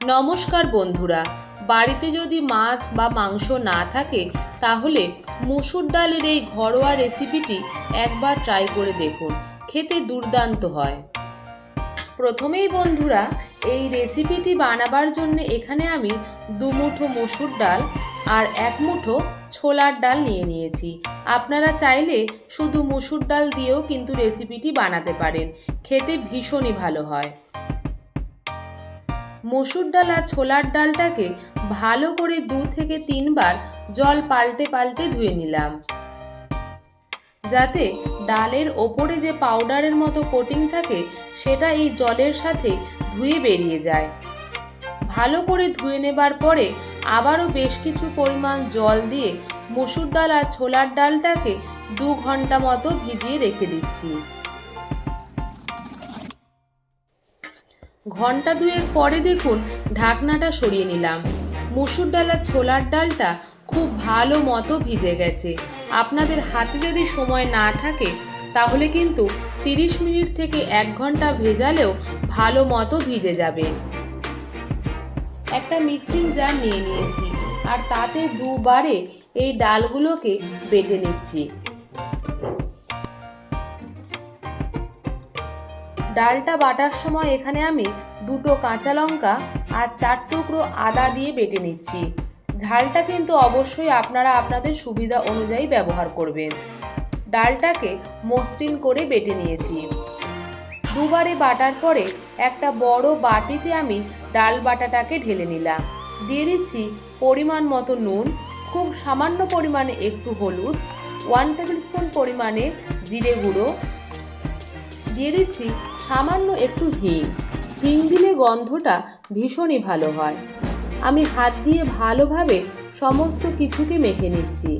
নমস্কার বন্ধুরা, বাড়িতে যদি মাছ বা মাংস না থাকে, তাহলে মুসুর ডালের এই ঘরোয়া রেসিপিটি একবার ট্রাই করে দেখুন, খেতে দুর্দান্ত হয়। প্রথমেই বন্ধুরা, এই রেসিপিটি বানাবার জন্য এখানে আমি দু মুঠো মসুর ডাল আর এক মুঠো ছোলার ডাল নিয়ে নিয়েছি। আপনারা চাইলে শুধু মুসুর ডাল দিয়েও কিন্তু রেসিপিটি বানাতে পারেন, খেতে ভীষণই ভালো হয়। মসুর ডাল আর ছোলার ডালটাকে ভালো করে দু থেকে তিনবার জল পাল্টে পাল্টে ধুয়ে নিলাম। যাতে ডালের ওপরে যে পাউডারের মতো কোটিং থাকে, সেটা এই জলের সাথে ধুয়ে বেরিয়ে যায়। ভালো করে ধুয়ে নেবার পরে আবারও বেশ কিছু পরিমাণ জল দিয়ে মসুর ডাল আর ছোলার ডালটাকে দু ঘণ্টা মতো ভিজিয়ে রেখে দিচ্ছি। ঘণ্টা দুয়েক পরে দেখুন ঢাকনাটা সরিয়ে নিলাম। মুসুর ডাল আর ছোলার ডালটা খুব ভালো মতো ভিজে গেছে। আপনাদের হাতে যদি সময় না থাকে, তাহলে কিন্তু তিরিশ মিনিট থেকে এক ঘণ্টা ভেজালেও ভালো মতো ভিজে যাবে। একটা মিক্সিং জার নিয়ে নিয়েছি আর তাতে দুবারে এই ডালগুলোকে বেটে নিচ্ছি। ডালটা বাটার সময় এখানে আমি দুটো কাঁচা লঙ্কা আর চার টুকরো আদা দিয়ে বেটে নিচ্ছি। ঝালটা কিন্তু অবশ্যই আপনারা আপনাদের সুবিধা অনুযায়ী ব্যবহার করবেন। ডালটাকে মসৃণ করে বেটে নিয়েছি। দুবারে বাটার পরে একটা বড় বাটিতে আমি ডাল বাটাটাকে ঢেলে নিলাম। দিয়ে দিচ্ছি পরিমাণ মতো নুন, খুব সামান্য পরিমাণে একটু হলুদ ওয়ান টেবিল স্পুন পরিমাণে জিরে গুঁড়ো দিয়ে দিচ্ছি সামান্য একটু হিং হিং দিলে গন্ধটা ভীষণই ভালো হয়। আমি হাত দিয়ে ভালোভাবে সমস্ত কিছুকে মেখে নিচ্ছি।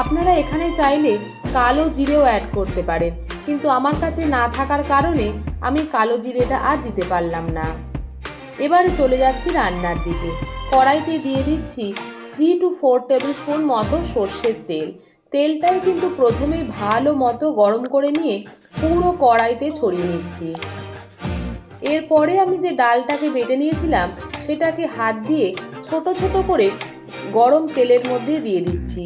আপনারা এখানে চাইলে কালো জিরেও অ্যাড করতে পারেন, কিন্তু আমার কাছে না থাকার কারণে আমি কালো জিরেটা আর দিতে পারলাম না। এবারে চলে যাচ্ছি রান্নার দিকে। কড়াইতে দিয়ে দিচ্ছি three two four tablespoon মতো সর্ষের তেল। তেলটাই কিন্তু প্রথমেই ভালো মতো গরম করে নিয়ে পুরো কড়াইতে ছড়িয়ে নিচ্ছি। এরপরে আমি যে ডালটাকে বেটে নিয়েছিলাম, সেটাকে হাত দিয়ে ছোট ছোট করে গরম তেলের মধ্যে দিয়ে দিচ্ছি।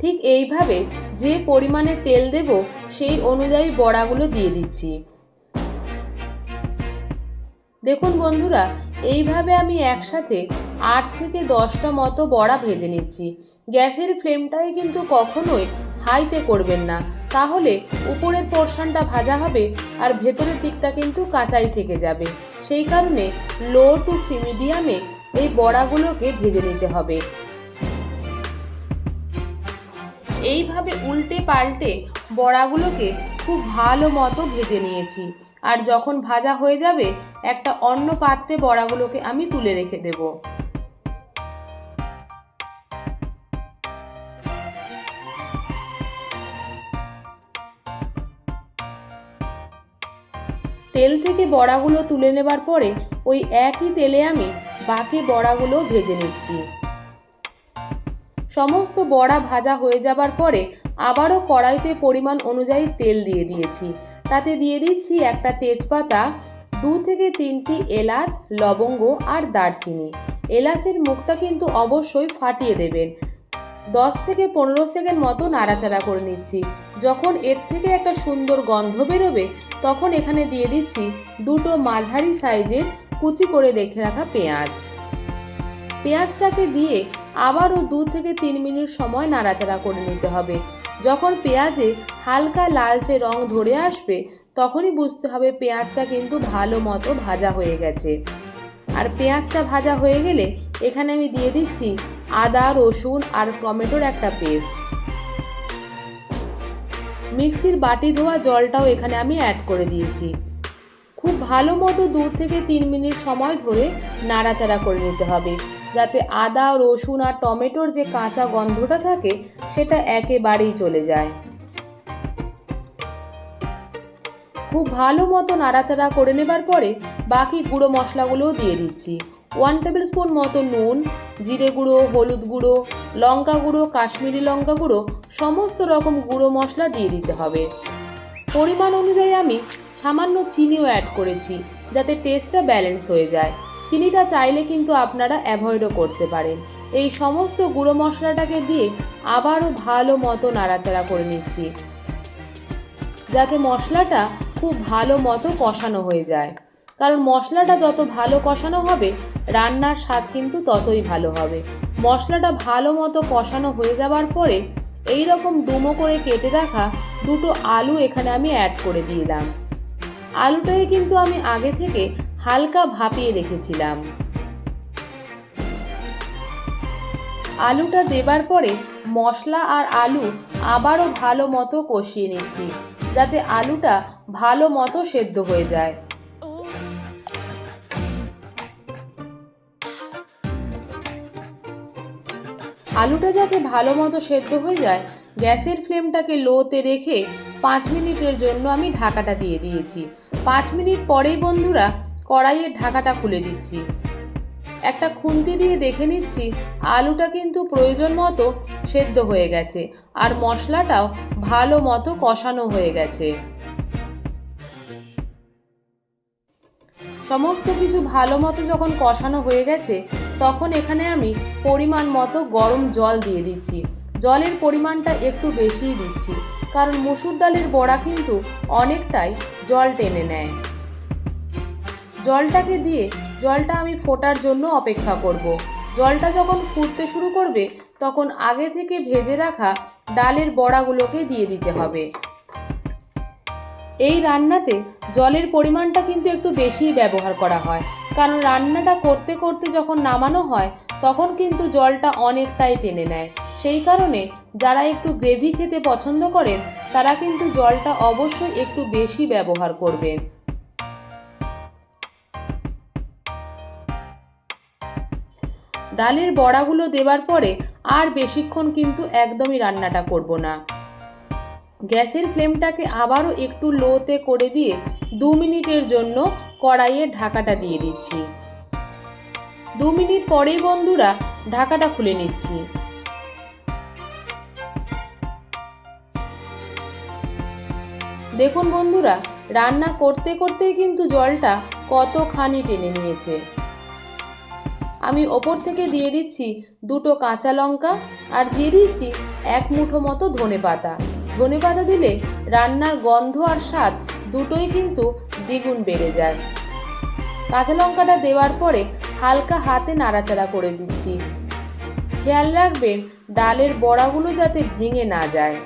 ঠিক এইভাবে যে পরিমাণে তেল দেব, সেই অনুযায়ী বড়াগুলো দিয়ে দিচ্ছি। দেখুন বন্ধুরা এইভাবে আমি একসাথে আট থেকে দশটা মতো বড়া ভেজে নিচ্ছি। গ্যাসের ফ্লেমটাই কিন্তু কখনোই হাইতে করবেন না। তাহলে উপরের পোর্শনটা ভাজা হবে আর ভেতরের দিকটা কিন্তু কাঁচাই থেকে যাবে। সেই কারণে লো টু মিডিয়ামে এই বড়াগুলোকে ভেজে নিতে হবে। এইভাবে উল্টে পাল্টে বড়াগুলোকে খুব ভালো মতো ভেজে নিয়েছি। আর যখন ভাজা হয়ে যাবে, একটা অন্য পাত্রে বড়াগুলোকে আমি তুলে রেখে দেব। তেল থেকে বড়াগুলো তুলে নেবার পরে, ওই একই তেলে আমি বাকি বড়াগুলো ভেজে নিচ্ছি। সমস্ত বড়া ভাজা হয়ে যাবার পরে, আবারও কড়াইতে পরিমাণ অনুযায়ী তেল দিয়ে দিয়েছি। তাতে দিয়ে দিচ্ছি একটা তেজপাতা, দু থেকে তিনটি এলাচ, লবঙ্গ আর দারচিনি। এলাচের মুখটা কিন্তু অবশ্যই ফাটিয়ে দেবেন। দশ থেকে পনেরো সেকেন্ড মতো নাড়াচাড়া করে নিচ্ছি। যখন এর থেকে একটা সুন্দর গন্ধ বেরোবে, তখন এখানে দিয়ে দিচ্ছি দুটো মাঝারি সাইজের কুচি করে রেখে রাখা পেঁয়াজ। পেঁয়াজটাকে দিয়ে আবারও দু থেকে তিন মিনিট সময় নাড়াচাড়া করে নিতে হবে। যখন পেঁয়াজে হালকা লালচে রং ধরে আসবে, তখনই বুঝতে হবে পেঁয়াজটা কিন্তু ভালো মতো ভাজা হয়ে গেছে। আর পেঁয়াজটা ভাজা হয়ে গেলে এখানে আমি দিয়ে দিচ্ছি আদা, রসুন আর টমেটোর একটা পেস্ট। মিক্সির বাটি ধোয়া জলটাও এখানে আমি অ্যাড করে দিয়েছি। খুব ভালো মতো দু থেকে তিন মিনিট সময় ধরে নাড়াচাড়া করে নিতে হবে। যাতে আদা, রসুন আর টমেটোর যে কাঁচা গন্ধটা থাকে, সেটা একেবারেই চলে যায়। খুব ভালো মতো নাড়াচাড়া করে নেবার পরে বাকি গুঁড়ো মশলাগুলোও দিয়ে দিচ্ছি। ওয়ান টেবিল স্পুন মতো নুন, জিরে গুঁড়ো, হলুদ গুঁড়ো, লঙ্কা গুঁড়ো, কাশ্মীরি লঙ্কা গুঁড়ো, সমস্ত রকম গুঁড়ো মশলা দিয়ে দিতে হবে। পরিমাণ অনুযায়ী আমি সামান্য চিনিও অ্যাড করেছি, যাতে টেস্টটা ব্যালেন্স হয়ে যায়। চিনিটা চাইলে কিন্তু আপনারা অ্যাভয়েডও করতে পারেন। এই সমস্ত গুঁড়ো মশলাটাকে দিয়ে আবারও ভালো মতো নাড়াচাড়া করে নিচ্ছি। যাতে মশলাটা খুব ভালো মতো কষানো হয়ে যায়। কারণ মশলাটা যত ভালো কষানো হবে, রান্নার স্বাদ কিন্তু ততই ভালো হবে। মশলাটা ভালো মতো কষানো হয়ে যাওয়ার পরে এই রকম ডুমো করে কেটে রাখা দুটো আলু এখানে আমি অ্যাড করে দিলাম। আলুটাকে কিন্তু আমি আগে থেকে হালকা ভাপিয়ে রেখেছিলাম। আলুটা দেবার পরে মশলা আর আলু আবারও ভালো মতো কষিয়ে নিচ্ছি যাতে আলুটা ভালো মতো সেদ্ধ হয়ে যায়। আলুটা যাতে ভালো মতো সেদ্ধ হয়ে যায়, গ্যাসের ফ্লেমটাকে লোতে রেখে পাঁচ মিনিটের জন্য আমি ঢাকাটা দিয়ে দিয়েছি। পাঁচ মিনিট পরেই বন্ধুরা কড়াইয়ের ঢাকাটা খুলে দিচ্ছি। একটা খুন্তি দিয়ে দেখে নিচ্ছি, আলুটা কিন্তু প্রয়োজন মতো সেদ্ধ হয়ে গেছে আর মশলাটাও ভালো মতো কষানো হয়ে গেছে। সমস্ত কিছু ভালো মতো যখন কষানো হয়ে গেছে, তখন এখানে আমি পরিমাণ মতো গরম জল দিয়ে দিচ্ছি। জলের পরিমাণটা একটু বেশিই দিচ্ছি, কারণ মুসুর ডালের বড়া কিন্তু অনেকটাই জল টেনে নেয়। জলটাকে দিয়ে জলটা আমি ফোটার জন্য অপেক্ষা করব। জলটা যখন ফুটতে শুরু করবে, তখন আগে থেকে ভেজে রাখা ডালের বড়াগুলোকে দিয়ে দিতে হবে। এই রান্নাতে জলের পরিমাণটা কিন্তু একটু বেশিই ব্যবহার করা হয়। কারণ রান্নাটা করতে করতে যখন নামানো হয়, তখন কিন্তু জলটা অনেকটাই টেনে নেয়। সেই কারণে যারা একটু গ্রেভি খেতে পছন্দ করেন, তারা কিন্তু জলটা অবশ্যই একটু বেশি ব্যবহার করবেন। ডালের বড়াগুলো দেওয়ার পরে আর বেশিক্ষণ কিন্তু একদমই রান্নাটা করব না। গ্যাসের ফ্লেমটাকে আবারও একটু লোতে করে দিয়ে দু মিনিটের জন্য কড়াইয়ে ঢাকাটা দিয়ে দিচ্ছি। দু মিনিট পরেই বন্ধুরা ঢাকাটা খুলে নিচ্ছি। দেখুন বন্ধুরা, রান্না করতে করতেই কিন্তু জলটা কতখানি টেনে নিয়েছে। আমি ওপর থেকে দিয়ে দিচ্ছি দুটো কাঁচা লঙ্কা আর দিয়ে দিচ্ছি এক মুঠো মতো ধনে পাতা। ধনে পাতা দিলে রান্নার গন্ধ আর স্বাদ দুটোই কিন্তু দ্বিগুণ বেড়ে যায়। কাঁচা লঙ্কাটা দেওয়ার পরে হালকা হাতে নাড়াচাড়া করে দিচ্ছি। খেয়াল রাখবেন ডালের বড়াগুলো যাতে ভেঙে না যায়।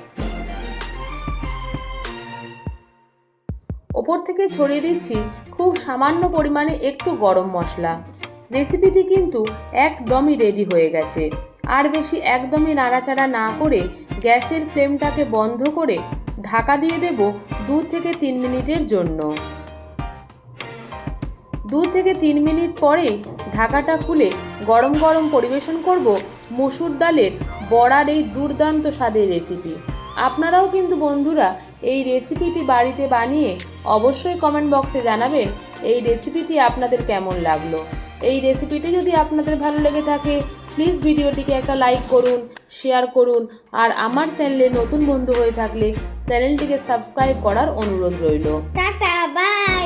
ওপর থেকে ছড়িয়ে দিচ্ছি খুব সামান্য পরিমাণে একটু গরম মশলা। রেসিপিটি কিন্তু একদমই রেডি হয়ে গেছে। আর বেশি একদমই নাড়াচাড়া না করে গ্যাসের ফ্লেমটাকে বন্ধ করে ঢাকা দিয়ে দেব দু থেকে তিন মিনিটের জন্য। দু থেকে তিন মিনিট পরেই ঢাকাটা খুলে গরম গরম পরিবেশন করব মসুর ডালের বড়ার এই দুর্দান্ত স্বাদের রেসিপি। আপনারাও কিন্তু বন্ধুরা এই রেসিপিটি বাড়িতে বানিয়ে অবশ্যই কমেন্ট বক্সে জানাবেন এই রেসিপিটি আপনাদের কেমন লাগল। এই রেসিপিটি যদি আপনাদের ভালো লেগে থাকে প্লিজ ভিডিওটিকে একটা লাইক করুন শেয়ার করুন, আর আমার চ্যানেলে নতুন বন্ধু হয়ে থাকলে চ্যানেলটিকে সাবস্ক্রাইব করার অনুরোধ রইল। Tata bye